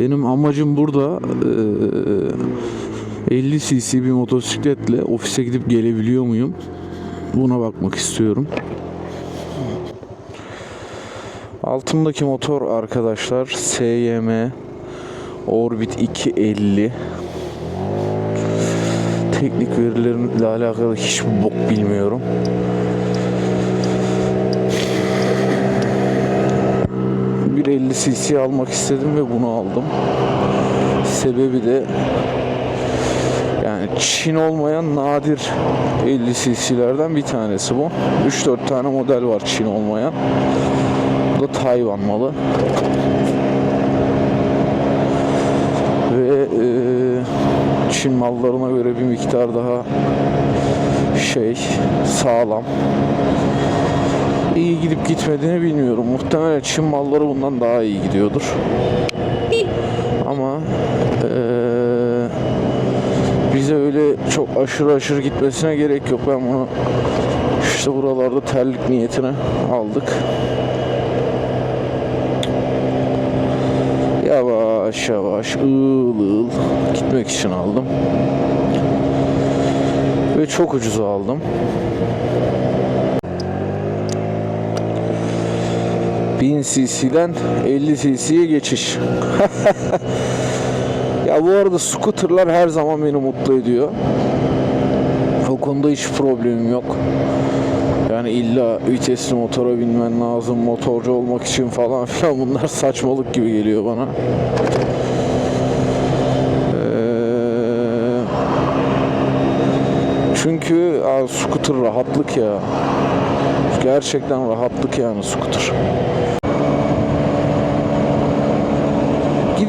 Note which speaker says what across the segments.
Speaker 1: Benim amacım burada eee, 50 cc bir motosikletle ofise gidip gelebiliyor muyum? Buna bakmak istiyorum. Altımdaki motor arkadaşlar SYM Orbit 250 Teknik verilerimle alakalı hiçbir bok bilmiyorum. Bir 50 cc almak istedim ve bunu aldım. Sebebi de yani Çin olmayan nadir 50 cc'lerden bir tanesi bu. 3-4 tane model var Çin olmayan. Bu da Tayvan malı. Ve e, Çin mallarına göre bir miktar daha şey sağlam. İyi gidip gitmediğini bilmiyorum. Muhtemelen Çin malları bundan daha iyi gidiyordur. Ama eee, bize öyle çok aşırı aşırı gitmesine gerek yok. Ben bunu işte buralarda terlik niyetine aldık. Yavaş yavaş ığıl ığıl gitmek için aldım. Ve çok ucuza aldım. Bin cc'den 50 cc'ye geçiş. ya bu arada scooterlar her zaman beni mutlu ediyor. O konuda hiç problemim yok. Yani illa vitesli motora binmen lazım, motorcu olmak için falan filan bunlar saçmalık gibi geliyor bana. Ee, çünkü abi, scooter rahatlık ya. Gerçekten rahatlık yani scooter.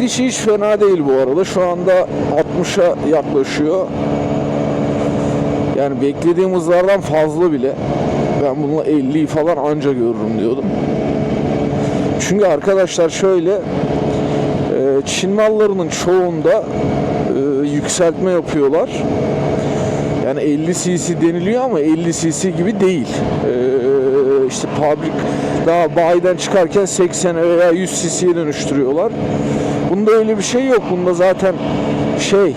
Speaker 1: Gidişi hiç fena değil bu arada. Şu anda 60'a yaklaşıyor. Yani beklediğim hızlardan fazla bile. Ben bununla 50'yi falan anca görürüm diyordum. Çünkü arkadaşlar şöyle e, Çin mallarının çoğunda e, yükseltme yapıyorlar. Yani 50 cc deniliyor ama 50 cc gibi değil. İşte public daha bayiden çıkarken 80 veya 100 cc'ye dönüştürüyorlar. Bunda öyle bir şey yok. Bunda zaten şey e,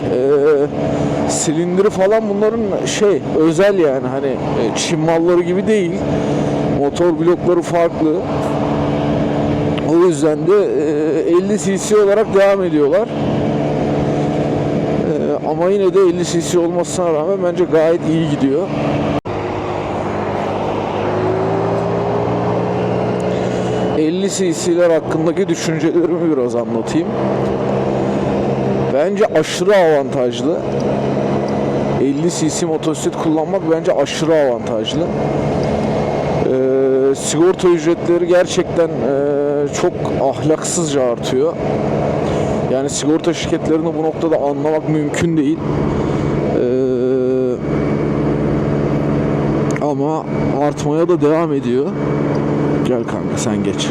Speaker 1: silindiri falan bunların şey özel yani hani e, Çin malları gibi değil. Motor blokları farklı. O yüzden de e, 50 cc olarak devam ediyorlar. E, ama yine de 50 cc olmasına rağmen bence gayet iyi gidiyor. ...50 cc'ler hakkındaki düşüncelerimi biraz anlatayım. Bence aşırı avantajlı. 50 cc motosiklet kullanmak bence aşırı avantajlı. Ee, sigorta ücretleri gerçekten ee, çok ahlaksızca artıyor. Yani sigorta şirketlerini bu noktada anlamak mümkün değil. Ee, ama artmaya da devam ediyor. Gel kanka sen geç.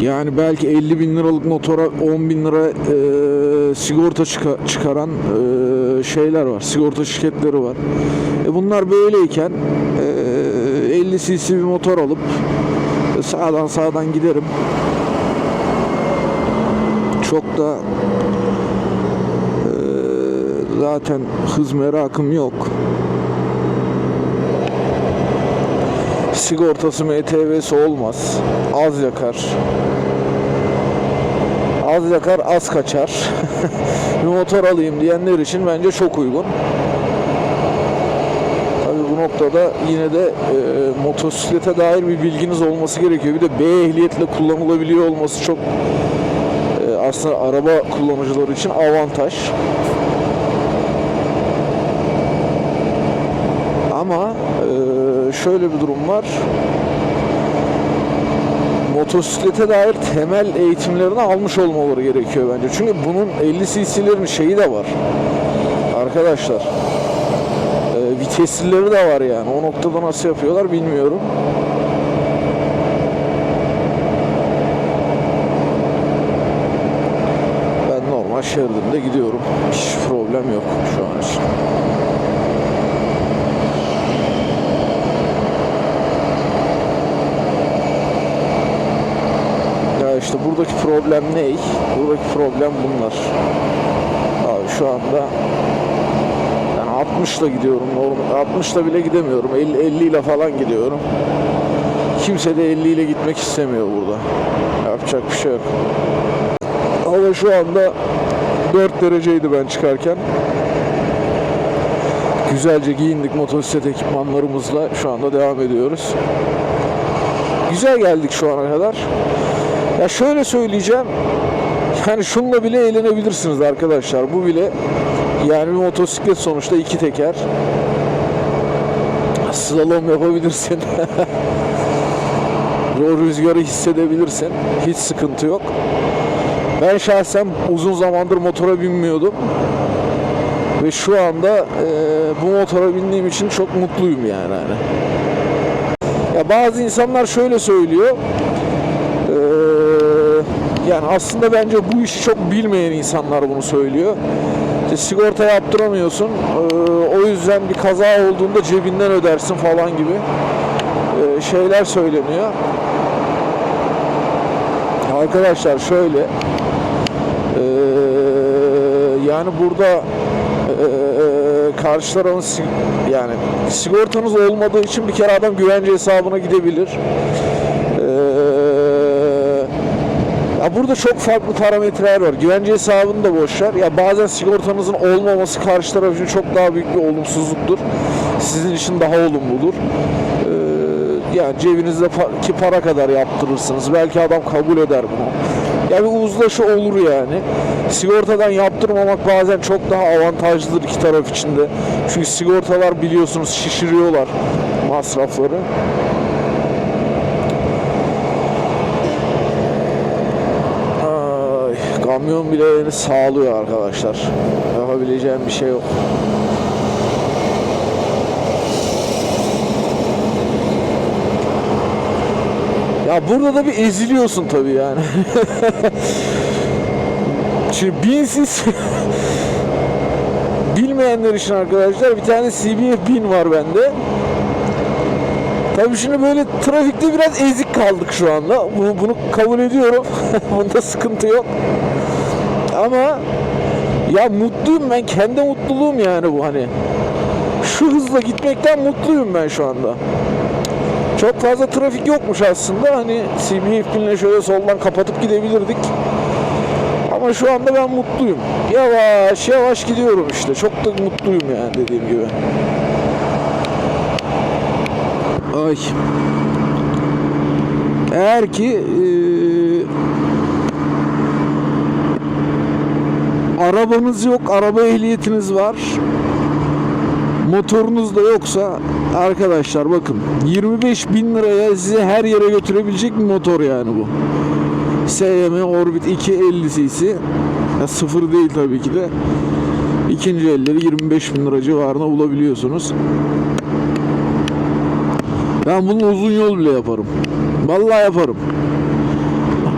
Speaker 1: Yani belki 50 bin liralık motora 10 bin lira e, sigorta çıka- çıkaran e, şeyler var. Sigorta şirketleri var. E bunlar böyleyken e, 50 cc bir motor alıp e, sağdan sağdan giderim. Çok da e, zaten hız merakım yok. Sigortası MTV'si olmaz. Az yakar. Az yakar, az kaçar. bir motor alayım diyenler için bence çok uygun. Tabii bu noktada yine de e, motosiklete dair bir bilginiz olması gerekiyor. Bir de B ehliyetle kullanılabiliyor olması çok e, aslında araba kullanıcıları için avantaj. Ama e, şöyle bir durum var. Motosiklete dair temel eğitimlerini almış olmaları gerekiyor bence. Çünkü bunun 50 cc'lerin şeyi de var. Arkadaşlar. E, viteslileri de var yani. O noktada nasıl yapıyorlar bilmiyorum. Ben normal şeridimde gidiyorum. Hiç problem yok şu an için. İşte buradaki problem ne? Buradaki problem bunlar. Abi şu anda yani 60 ile gidiyorum. Normal 60 ile bile gidemiyorum. 50, 50 ile falan gidiyorum. Kimse de 50 ile gitmek istemiyor burada. Yapacak bir şey yok. Hava şu anda 4 dereceydi ben çıkarken. Güzelce giyindik motosiklet ekipmanlarımızla şu anda devam ediyoruz. Güzel geldik şu ana kadar. Ya şöyle söyleyeceğim. Yani şununla bile eğlenebilirsiniz arkadaşlar. Bu bile yani bir motosiklet sonuçta iki teker. Slalom yapabilirsin. o rüzgarı hissedebilirsin. Hiç sıkıntı yok. Ben şahsen uzun zamandır motora binmiyordum. Ve şu anda e, bu motora bindiğim için çok mutluyum yani. hani. Ya bazı insanlar şöyle söylüyor. Yani aslında bence bu işi çok bilmeyen insanlar bunu söylüyor. İşte sigorta yaptıramıyorsun. o yüzden bir kaza olduğunda cebinden ödersin falan gibi şeyler söyleniyor. Arkadaşlar şöyle yani burada ee, karşı tarafın yani sigortanız olmadığı için bir kere adam güvence hesabına gidebilir. Ee, burada çok farklı parametreler var. Güvence hesabını da boş. Ya bazen sigortanızın olmaması karşı taraf için çok daha büyük bir olumsuzluktur. Sizin için daha olumludur. Ee, yani cebinizde pa- ki para kadar yaptırırsınız. Belki adam kabul eder bunu. Ya bir uzlaşı olur yani. Sigortadan yaptırmamak bazen çok daha avantajlıdır iki taraf için de. Çünkü sigortalar biliyorsunuz şişiriyorlar masrafları. Ay, kamyon bile beni sağlıyor arkadaşlar. Yapabileceğim bir şey yok. Ya burada da bir eziliyorsun tabii yani. Şimdi binsiz bilmeyenler için arkadaşlar bir tane CBF 1000 var bende. Tabii şimdi böyle trafikte biraz ezik kaldık şu anda. Bunu, bunu kabul ediyorum. Bunda sıkıntı yok. Ama ya mutluyum ben. Kendi mutluluğum yani bu hani. Şu hızla gitmekten mutluyum ben şu anda. Çok fazla trafik yokmuş aslında. Hani CBF binle şöyle soldan kapatıp gidebilirdik. Ama şu anda ben mutluyum. Yavaş yavaş gidiyorum işte. Çok da mutluyum yani dediğim gibi. Ay. Eğer ki eee, arabanız yok, araba ehliyetiniz var. Motorunuz da yoksa arkadaşlar bakın 25 bin liraya sizi her yere götürebilecek bir motor yani bu. SM Orbit 250 cc. Ya sıfır değil tabii ki de. İkinci elleri 25 bin lira civarına bulabiliyorsunuz. Ben bunu uzun yol bile yaparım. Vallahi yaparım.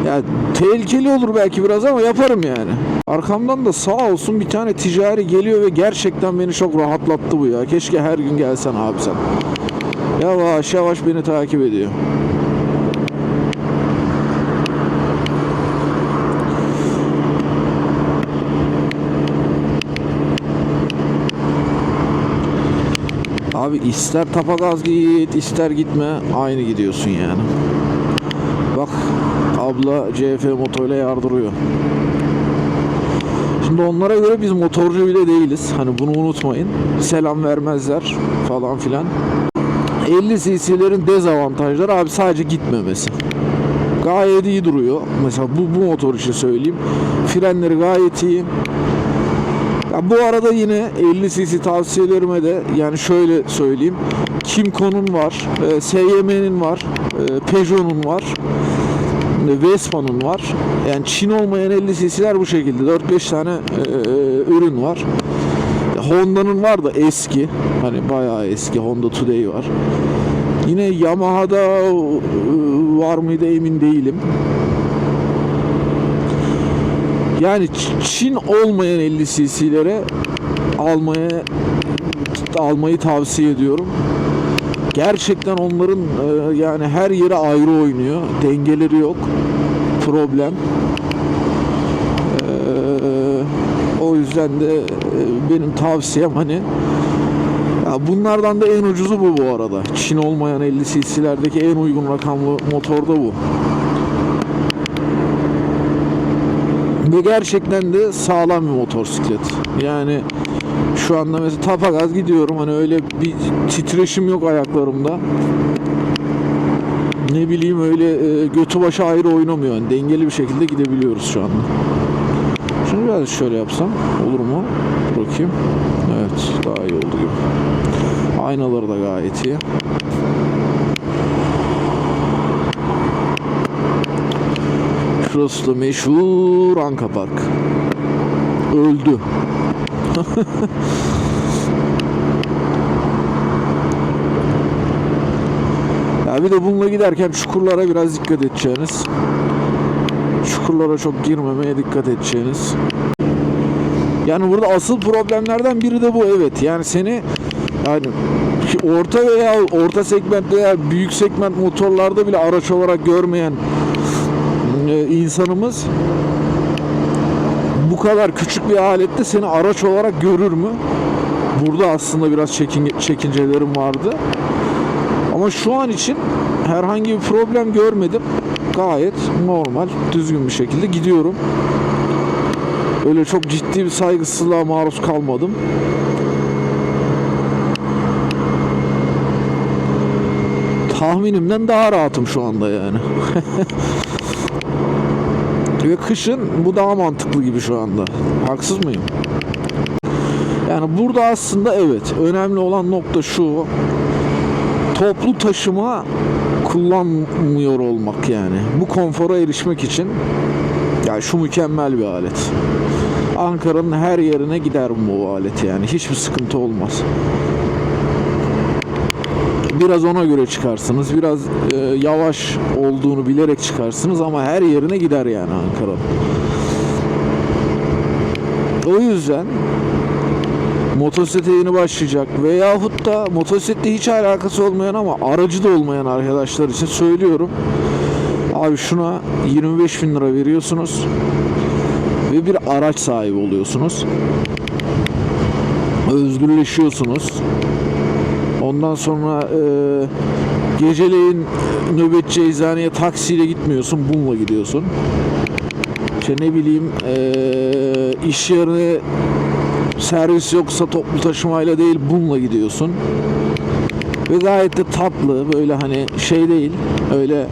Speaker 1: Ya tehlikeli olur belki biraz ama yaparım yani. Arkamdan da sağ olsun bir tane ticari geliyor ve gerçekten beni çok rahatlattı bu ya. Keşke her gün gelsen abi sen. Yavaş yavaş beni takip ediyor. Abi ister tapagaz git ister gitme aynı gidiyorsun yani. Bak abla CF motoruyla yardırıyor. Şimdi onlara göre biz motorcu bile değiliz. Hani bunu unutmayın. Selam vermezler falan filan. 50 cc'lerin dezavantajları abi sadece gitmemesi. Gayet iyi duruyor. Mesela bu, bu motor için söyleyeyim. Frenleri gayet iyi. Ya bu arada yine 50 cc tavsiyelerime de yani şöyle söyleyeyim. Kimco'nun var, e, SYM'nin var, e, Peugeot'un var, e, Vespa'nın var. Yani Çin olmayan 50 cc'ler bu şekilde. 4-5 tane e, ürün var. Honda'nın var da eski. Hani bayağı eski. Honda Today var. Yine Yamaha'da e, var mıydı emin değilim. Yani Çin olmayan 50 cc'lere almaya almayı tavsiye ediyorum. Gerçekten onların e, yani her yeri ayrı oynuyor. Dengeleri yok. problem. Ee, o yüzden de e, benim tavsiyem hani bunlardan da en ucuzu bu bu arada. Çin olmayan 50 cc'lerdeki en uygun rakamlı motor da bu. Ve gerçekten de sağlam bir motosiklet. Yani şu anda mesela tapagaz gidiyorum hani öyle bir titreşim yok ayaklarımda. Ne bileyim öyle e, götü başı ayrı oynamıyor. Yani dengeli bir şekilde gidebiliyoruz şu anda. Şunu biraz şöyle yapsam olur mu? Bakayım. Evet daha iyi oldu gibi. Aynaları da gayet iyi. Şurası da meşhur Anka Park. Öldü. ya bir de bununla giderken çukurlara biraz dikkat edeceğiniz. Çukurlara çok girmemeye dikkat edeceğiniz. Yani burada asıl problemlerden biri de bu evet. Yani seni yani orta veya orta segment veya büyük segment motorlarda bile araç olarak görmeyen e, insanımız bu kadar küçük bir alette seni araç olarak görür mü? Burada aslında biraz çekin, çekincelerim vardı. Ama şu an için herhangi bir problem görmedim. Gayet normal, düzgün bir şekilde gidiyorum. Öyle çok ciddi bir saygısızlığa maruz kalmadım. Tahminimden daha rahatım şu anda yani. Ve kışın bu daha mantıklı gibi şu anda. Haksız mıyım? Yani burada aslında evet önemli olan nokta şu. Toplu taşıma kullanmıyor olmak yani. Bu konfora erişmek için yani şu mükemmel bir alet. Ankara'nın her yerine gider bu alet yani. Hiçbir sıkıntı olmaz. Biraz ona göre çıkarsınız. Biraz e, yavaş olduğunu bilerek çıkarsınız ama her yerine gider yani Ankara. O yüzden motosiklete yeni başlayacak veyahut da motosikletle hiç alakası olmayan ama aracı da olmayan arkadaşlar için söylüyorum. Abi şuna 25 bin lira veriyorsunuz ve bir araç sahibi oluyorsunuz. Özgürleşiyorsunuz. Ondan sonra e, geceleyin nöbetçi eczaneye taksiyle gitmiyorsun, bununla gidiyorsun. İşte ne bileyim e, iş yerine servis yoksa toplu taşımayla değil bununla gidiyorsun. Ve gayet de tatlı böyle hani şey değil öyle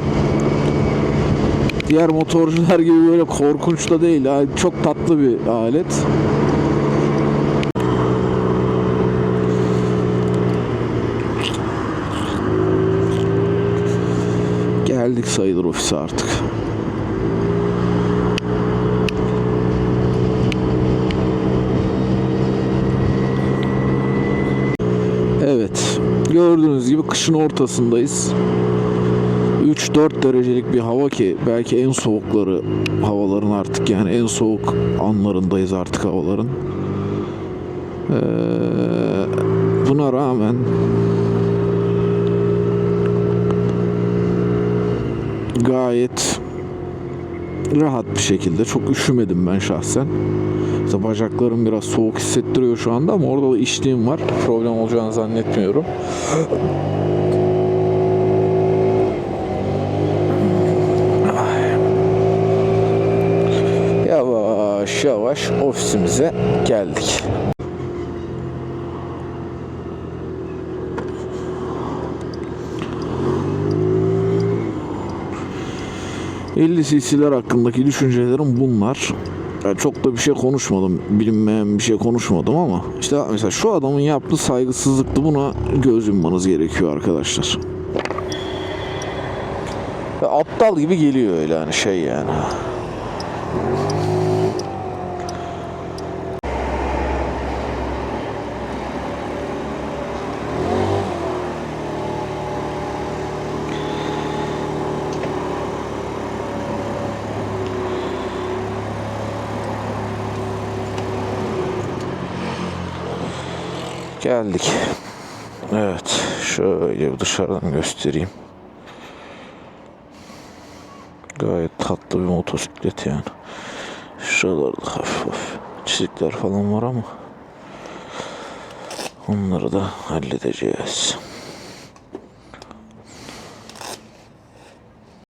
Speaker 1: diğer motorcular gibi böyle korkunç da değil. Çok tatlı bir alet. Geldik sayılır ofise artık. Evet. Gördüğünüz gibi kışın ortasındayız. 3-4 derecelik bir hava ki belki en soğukları havaların artık yani en soğuk anlarındayız artık havaların. Ee, buna rağmen gayet rahat bir şekilde çok üşümedim ben şahsen. İşte bacaklarım biraz soğuk hissettiriyor şu anda ama orada da içtiğim var. Problem olacağını zannetmiyorum. Yavaş yavaş ofisimize geldik. ...50 cc'ler hakkındaki düşüncelerim bunlar. Yani çok da bir şey konuşmadım. Bilinmeyen bir şey konuşmadım ama... ...işte mesela şu adamın yaptığı saygısızlıktı. Buna göz yummanız gerekiyor arkadaşlar. Ya aptal gibi geliyor öyle hani şey yani. Geldik. Evet. Şöyle dışarıdan göstereyim. Gayet tatlı bir motosiklet yani. Şuralarda hafif hafif çizikler falan var ama onları da halledeceğiz.